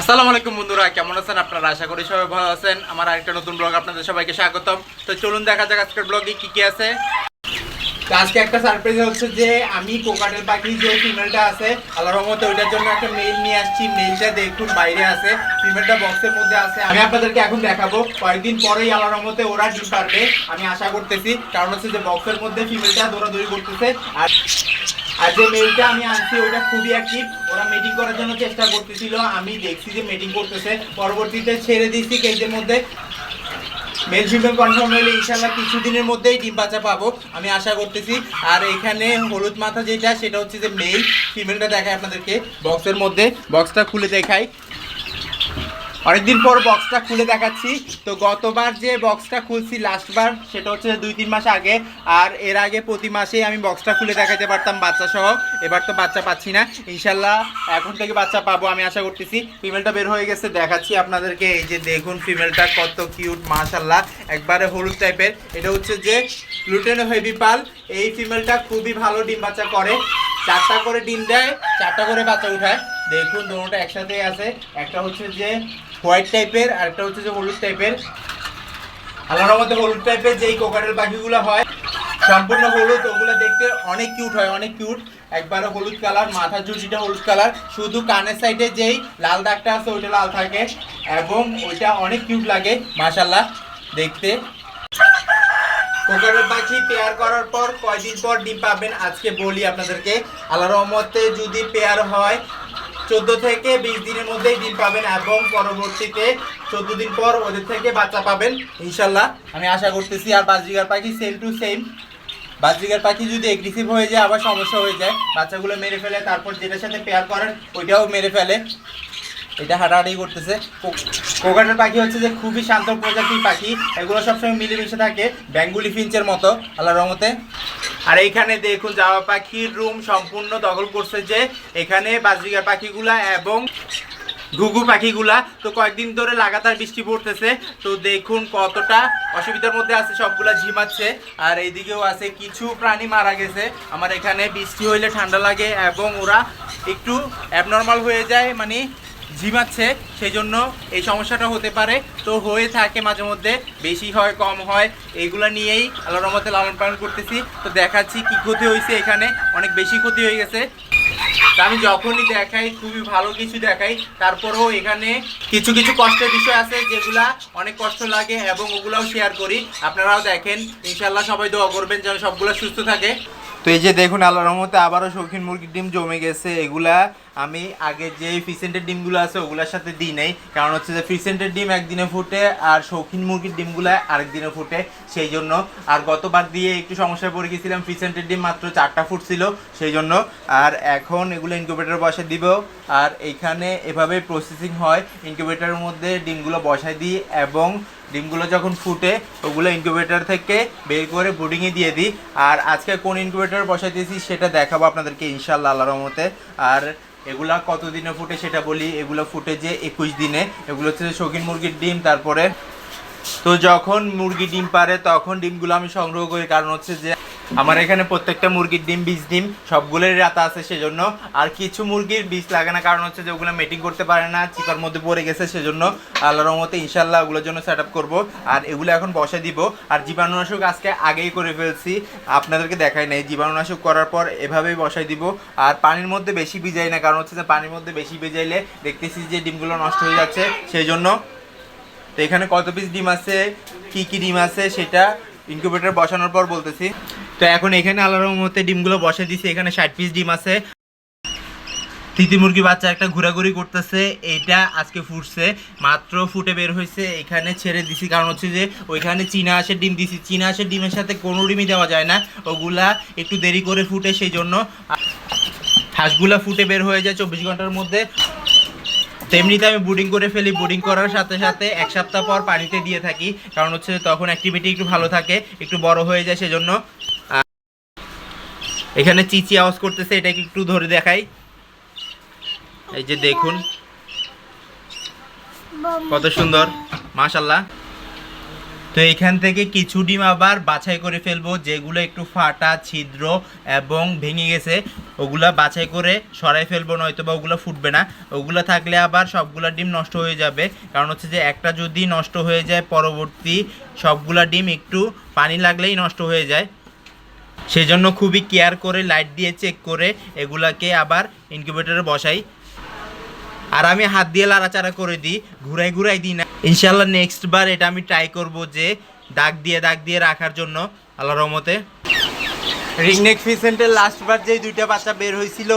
আসসালামু আলাইকুম বন্ধুরা, কেমন আছেন আপনারা? আশা করি সবাই ভালো আছেন। আমার আরেকটা নতুন ব্লগ আপনাদের সবাইকে স্বাগতম। তো চলুন দেখা যাক আজকের ব্লগে কি কি আছে। আজকে একটা সারপ্রাইজ হচ্ছে যে আমি কোকাটেল পাখি যে ফিমেলটা আছে, আল্লাহর রহমতে ওইটার জন্য একটা মেল নিয়ে আসছি। মেলটা দেখুন, বাইরে আছে। ফিমেলটা বক্সের মধ্যে আছে। আমি আপনাদেরকে এখন দেখাবো। কয়েকদিন পরেই আল্লাহর রহমতে ওরা ডিম পারবে, আমি আশা করতেছি। কারণ হচ্ছে যে বক্সের মধ্যে ফিমেলটা দৌড়াদৌড়ি করতেছে। আর আর যে মেলটা আমি আনছি, ওটা খুবই অ্যাক্টিভ ওরা মিটিং করার জন্য চেষ্টা করতেছিল। আমি দেখছি যে মিটিং করতেছে। পরবর্তীতে ছেড়ে দিচ্ছি কেজের মধ্যে। মেল ফিমেল কনফার্ম হলে ইনশাল্লাহ কিছুদিনের মধ্যেই ডিম বাচ্চা পাবো, আমি আশা করতেছি। আর এখানে হলুদ মাথা যেটা, সেটা হচ্ছে যে মেল ফিমেলটা দেখায় আপনাদেরকে। বক্সের মধ্যে। বক্সটা খুলে দেখাই। অনেকদিন পর বক্সটা খুলে দেখাচ্ছি। তো গতবার যে বক্সটা খুলছি লাস্টবার সেটা হচ্ছে দুই তিন মাস আগে। আর এর আগে প্রতি মাসেই আমি বক্সটা খুলে দেখাতে পারতাম বাচ্চা সহ এবার তো বাচ্চা পাচ্ছি না। ইনশাল্লাহ এখন থেকে বাচ্চা পাবো আমি আশা করতেছি। ফিমেলটা বের হয়ে গেছে, দেখাচ্ছি আপনাদেরকে। এই যে দেখুন ফিমেলটা কত কিউট মাশাল্লাহ। একবারে হলুদ টাইপের এটা হচ্ছে যে লুটেনো হেভি পাল। এই ফিমেলটা খুবই ভালো ডিম বাচ্চা করে। চারটা করে ডিম দেয়, চারটা করে বাচ্চা উঠায়। দেখুন, দুটোটা একসাথে আছে। একটা হচ্ছে যে হোয়াইট টাইপের, আর একটা হচ্ছে যে হলুদ টাইপের। আল্লাহর মধ্যে হলুদ টাইপের যেই কোকারের পাখিগুলো হয়, সম্পূর্ণ হলুদ, ওগুলো দেখতে অনেক কিউট হয়, অনেক কিউট একবারে হলুদ কালার মাথার জুটিটা হলুদ কালার শুধু কানের সাইডে যেই লাল দাগটা আছে, ওইটা লাল থাকে। এবং ওইটা অনেক কিউট লাগে মাশাল্লাহ দেখতে। কোকারের পাখি পেয়ার করার পর কয়দিন পর ডিম পাবেন? আজকে বলি আপনাদেরকে। আল্লাহ রহমতে যদি পেয়ার হয়, চোদ্দ থেকে বিশ দিনের মধ্যেই ডিম পাবেন এবং পরবর্তীতে চোদ্দ দিন পর ওদের থেকে বাচ্চা পাবেন। ইনশাল্লাহ, আমি আশা করতেছি আর বাজরিগার পাখি সেম টু সেম বাজরিগার পাখি যদি এগ্রেসিভ হয়ে যায়, আবার সমস্যা হয়ে যায়, বাচ্চাগুলো মেরে ফেলে, তারপর যেটার সাথে পেয়ার করেন, ওইটাও মেরে ফেলে। এটা হাঁটাহাঁটি করতেছে। কোকাটের পাখি হচ্ছে যে খুবই শান্ত প্রজাতির পাখি। এগুলো সবসময় মিলেমিশে থাকে, বেঙ্গুলি ফিঞ্চের মতো আল্লাহ রহমতে। আর এইখানে দেখুন জামা পাখির রুম সম্পূর্ণ দখল করছে যে এখানে বাজরিগার পাখিগুলা এবং ঘুঘু পাখিগুলা। তো কয়েকদিন ধরে লাগাতার বৃষ্টি পড়তেছে। তো দেখুন কতটা অসুবিধার মধ্যে আছে, সবগুলা ঝিমাচ্ছে। আর এইদিকেও আছে, কিছু প্রাণী মারা গেছে। আমার এখানে বৃষ্টি হইলে ঠান্ডা লাগে এবং ওরা একটু অ্যাবনর্মাল হয়ে যায় মানে ঝিমাচ্ছে সেই জন্য এই সমস্যাটা হতে পারে। তো হয়ে থাকে মাঝে মধ্যে, বেশি হয়, কম হয় এইগুলো নিয়েই আল্লাহর রহমতে লালন পালন করতেছি। তো দেখাচ্ছি কি ক্ষতি হয়েছে এখানে। অনেক বেশি ক্ষতি হয়ে গেছে। আমি যখনই দেখাই, খুবই ভালো কিছু দেখাই। তারপরেও এখানে কিছু কিছু কষ্টের বিষয় আছে, যেগুলা অনেক কষ্ট লাগে এবং ওগুলাও শেয়ার করি। আপনারাও দেখেন ইনশাল্লাহ সবাই দোয়া করবেন যেন সবগুলো সুস্থ থাকে। তো এই যে দেখুন আল্লাহ রহমতে আবারও শৌখিন মুরগির ডিম জমে গেছে। এগুলা আমি আগে যে ফিসেন্টের ডিমগুলো আছে ওগুলোর সাথে দিই নাই। কারণ হচ্ছে যে ফিসেন্টের ডিম একদিনে ফুটে আর শৌখিন মুরগির ডিমগুলো আরেক দিনে ফুটে, সেই জন্য। আর গতবার দিয়ে একটু সমস্যায় পড়ে গেছিলাম ফিসেন্টের ডিম মাত্র চারটা ফুটছিল, সেই জন্য। আর এখন এগুলো ইনকিউবেটর বসায় দিব। আর এইখানে এভাবে প্রসেসিং হয় ইনকিউবেটরের মধ্যে ডিমগুলো বসায় দিই এবং ডিমগুলো যখন ফুটে, ওগুলো ইনকিউবেটর থেকে বের করে বোর্ডিংয়ে দিয়ে দিই। আর আজকে কোন ইনকিউবেটর বসাই দিয়েছি সেটা দেখাবো আপনাদেরকে ইনশাল্লাহ আল্লাহ রহমতে। আর এগুলা কত দিনে ফুটে সেটা বলি। এগুলো ফুটে যে একুশ দিনে। এগুলো হচ্ছে শৌখিন মুরগির ডিম, তারপরে তো যখন মুরগি ডিম পারে, তখন ডিমগুলো আমি সংগ্রহ করি। কারণ হচ্ছে যে আমার এখানে প্রত্যেকটা মুরগির ডিম, বীজ ডিম সবগুলোই রাতা আছে সেজন্য। আর কিছু মুরগির বীজ লাগে না, কারণ হচ্ছে যে ওগুলো মেটিং করতে পারে না, চিপার মধ্যে পড়ে গেছে সেজন্য। আল্লাহর রহমতে ইনশাল্লাহ ওগুলোর জন্য সেট আপ করব। আর এগুলো এখন বসে দিব। আর জীবাণুনাশক আজকে আগেই করে ফেলছি। আপনাদেরকে দেখাই নাই। জীবাণুনাশক করার পর এভাবেই বসাই দিব। আর পানির মধ্যে বেশি ভিজাই না, কারণ হচ্ছে যে পানির মধ্যে বেশি ভিজাইলে দেখতেছি যে ডিমগুলো নষ্ট হয়ে যাচ্ছে সেই জন্য তো এখানে কত পিস ডিম আছে? কি কি ডিম আছে? সেটা ইনকিউবেটর বসানোর পর বলতেছি। তো এখন এখানে আল্লাহর মতে ডিমগুলো বসে দিছি এখানে ষাট পিস ডিম আছে। তিতি মুরগি বাচ্চা একটা ঘোরাঘুরি করতেছে। এটা আজকে ফুটছে। মাত্র ফুটে বের হয়েছে। এখানে ছেড়ে দিছি। কারণ হচ্ছে যে, ওইখানে চীনা হাঁসের ডিম দিছি। চীনা হাঁসের ডিমের সাথে কোনো ডিমই দেওয়া যায় না। ওগুলা একটু দেরি করে ফুটে সেই জন্য হাঁসগুলা ফুটে বের হয়ে যায় চব্বিশ ঘণ্টার মধ্যে। তেমনিতে আমি বুডিং করে ফেলি। বুডিং করার সাথে সাথে এক সপ্তাহ পর পানিতে দিয়ে থাকি। কারণ হচ্ছে তখন অ্যাক্টিভিটি একটু ভালো থাকে। একটু বড় হয়ে যায় সেজন্য। এখানে চিচি আওয়াজ করতেছে, এটাকে একটু ধরে দেখাই। এই যে দেখুন। কত সুন্দর মাশাল্লাহ তো এখান থেকে কিছু ডিম আবার বাছাই করে ফেলব, যেগুলো একটু ফাটা, ছিদ্র এবং ভেঙে গেছে। ওগুলা বাছাই করে সরাই ফেলব নয়তো বা ওগুলো ফুটবে না। ওগুলো থাকলে আবার সবগুলা ডিম নষ্ট হয়ে যাবে। কারণ হচ্ছে যে একটা যদি নষ্ট হয়ে যায়, পরবর্তী সবগুলা ডিম একটু পানি লাগলেই নষ্ট হয়ে যায়। সেই জন্য খুবই কেয়ার করে, লাইট দিয়ে চেক করে এগুলাকে আবার ইনকিউবেটরে বসাই। আর আমি হাত দিয়ে লাড়াচাড়া করে দিই, ঘুরাই ঘুরাই দিই না। ইনশাল্লাহ নেক্সট বার এটা আমি ট্রাই করব যে দাগ দিয়ে দাগ দিয়ে রাখার জন্য আল্লাহ রহমতে। রিংনেক ফিসেন্টের লাস্ট বার যেই দুইটা বাচ্চা বের হয়েছিল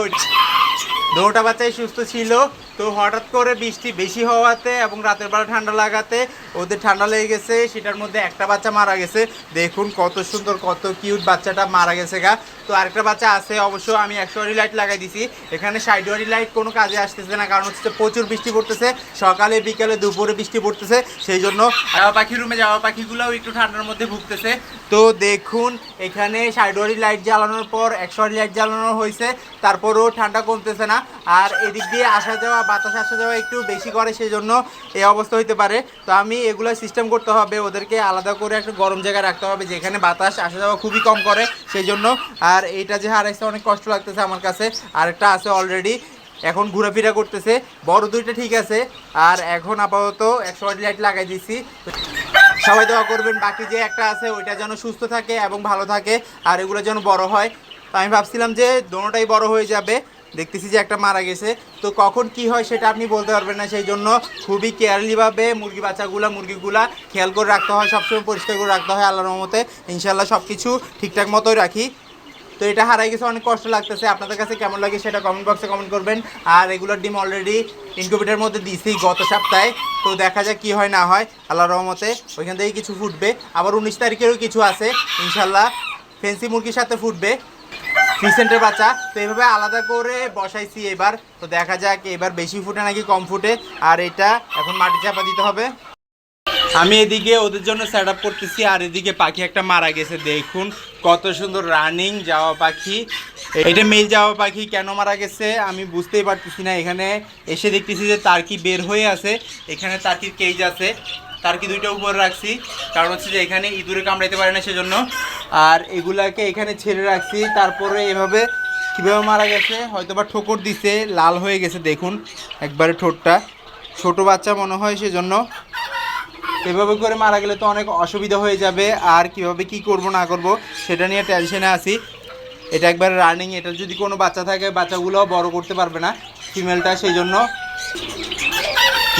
দুটা বাচ্চাই সুস্থ ছিল। তো হঠাৎ করে বৃষ্টি বেশি হওয়াতে এবং রাতের বেলা ঠান্ডা লাগাতে ওদের ঠান্ডা লেগে গেছে, সেটার মধ্যে একটা বাচ্চা মারা গেছে। দেখুন কত সুন্দর, কত কিউট বাচ্চাটা মারা গেছে গা। তো আরেকটা বাচ্চা আছে, অবশ্য আমি একশো ওয়ারি লাইট লাগাই দিছি। এখানে ষাট ওয়ারি লাইট কোনো কাজে আসতেছে না, কারণ হচ্ছে প্রচুর বৃষ্টি পড়তেছে। সকালে, বিকালে, দুপুরে বৃষ্টি পড়তেছে, সেই জন্য যাওয়া পাখি রুমে যাওয়া পাখিগুলোও একটু ঠান্ডার মধ্যে ভুগতেছে। তো দেখুন, এখানে ষাট ওয়ারি লাইট জ্বালানোর পর একশো ওয়ারি লাইট জ্বালানো হয়েছে, তারপরেও ঠান্ডা কমতেছে না। আর এদিক দিয়ে আসা যাওয়া বাতাস আসা যাওয়া একটু বেশি করে সেই জন্য এই অবস্থা হইতে পারে। তো আমি এগুলো সিস্টেম করতে হবে, ওদেরকে আলাদা করে একটা গরম জায়গায় রাখতে হবে, যেখানে বাতাস আসা যাওয়া খুবই কম করে সেই জন্য আর এইটা যে হারাইছে অনেক কষ্ট লাগতেছে আমার কাছে, আরেকটা আছে অলরেডি এখন ঘোরাফেরা করতেছে। বড় দুইটা ঠিক আছে, আর এখন আপাতত একশো লাইট লাগাই দিছি। সবাই দোয়া করবেন, বাকি যে একটা আছে, ওইটা যেন সুস্থ থাকে এবং ভালো থাকে, আর এগুলো যেন বড় হয়। তো আমি ভাবছিলাম যে, দোনোটাই বড় হয়ে যাবে। দেখতেছি যে একটা মারা গেছে। তো কখন কি হয় সেটা আপনি বলতে পারবেন না, সেই জন্য খুবই কেয়ারলিভাবে মুরগি বাচ্চাগুলা, মুরগিগুলা খেয়াল করে রাখতে হয়, সবসময় পরিষ্কার করে রাখতে হয় আল্লাহর রহমতে। ইনশাল্লাহ সব কিছু ঠিকঠাক মতোই রাখি। তো এটা হারাই গেছে, অনেক কষ্ট লাগতেছে। আপনাদের কাছে কেমন লাগে সেটা কমেন্ট বক্সে কমেন্ট করবেন। আর এগুলোর ডিম অলরেডি ইনকিউবেটারের মধ্যে দিয়েছি গত সপ্তাহে। তো দেখা যাক কি হয়, না হয়। আল্লাহ রহমতে ওইখান থেকেই কিছু ফুটবে। আবার উনিশ তারিখেরও কিছু আছে। ইনশাল্লাহ ফেন্সি মুরগির সাথে ফুটবে। ফিসেন্টের বাচ্চা, তো এইভাবে আলাদা করে বসাইছি এবার। তো দেখা যাক, এবার বেশি ফুটে নাকি কম ফুটে। আর এটা এখন মাটি চাপা দিতে হবে। আমি এদিকে ওদের জন্য সেট আপ করতেছি, আর এদিকে পাখি একটা মারা গেছে। দেখুন, কত সুন্দর রানিং যাওয়া পাখি। এটা মেল যাওয়া পাখি কেন মারা গেছে, আমি বুঝতেই পারতেছি না। এখানে এসে দেখতেছি যে তার্কি বের হয়ে আছে। এখানে তার্কির কেজ আছে। তার্কি দুইটা উপরে রাখছি। কারণ হচ্ছে যে এখানে ইঁদুরে কামড়াইতে পারে না সেজন্য। আর এগুলাকে এখানে ছেড়ে রাখছি। তারপরে এভাবে কীভাবে মারা গেছে হয়তো বা ঠোকর দিছে, লাল হয়ে গেছে, দেখুন, একবারে ঠোঁটটা। ছোট বাচ্চা মনে হয় সেজন্য। এভাবে করে মারা গেলে তো অনেক অসুবিধা হয়ে যাবে, আর কীভাবে কি করব, না করব, সেটা নিয়ে টেনশনে আছি। এটা একবার রানিং এটা যদি কোনো বাচ্চা থাকে, বাচ্চাগুলোও বড় করতে পারবে না ফিমেলটা সেই জন্য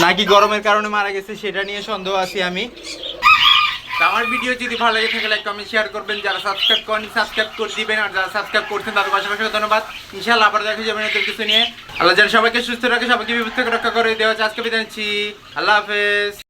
নাকি গরমের কারণে মারা গেছে, সেটা নিয়ে সন্দেহ আছি আমি। আমার ভিডিও যদি ভালো লাগে থাকে লাইক কমেন্ট শেয়ার করবেন। যারা সাবস্ক্রাইব করেন সাবস্ক্রাইব করে দিবেন। আর যারা সাবস্ক্রাইব করছেন, তাদের পাশাপাশি ধন্যবাদ। ইনশাআল্লাহ আবার দেখা যাবে নতুন কিছু নিয়ে। আল্লাহ যেন সবাইকে সুস্থ রাখে, সবাইকে বিপদ থেকে রক্ষা করে। দেওয়া আজকে বিদায় আল্লাহ হাফেজ।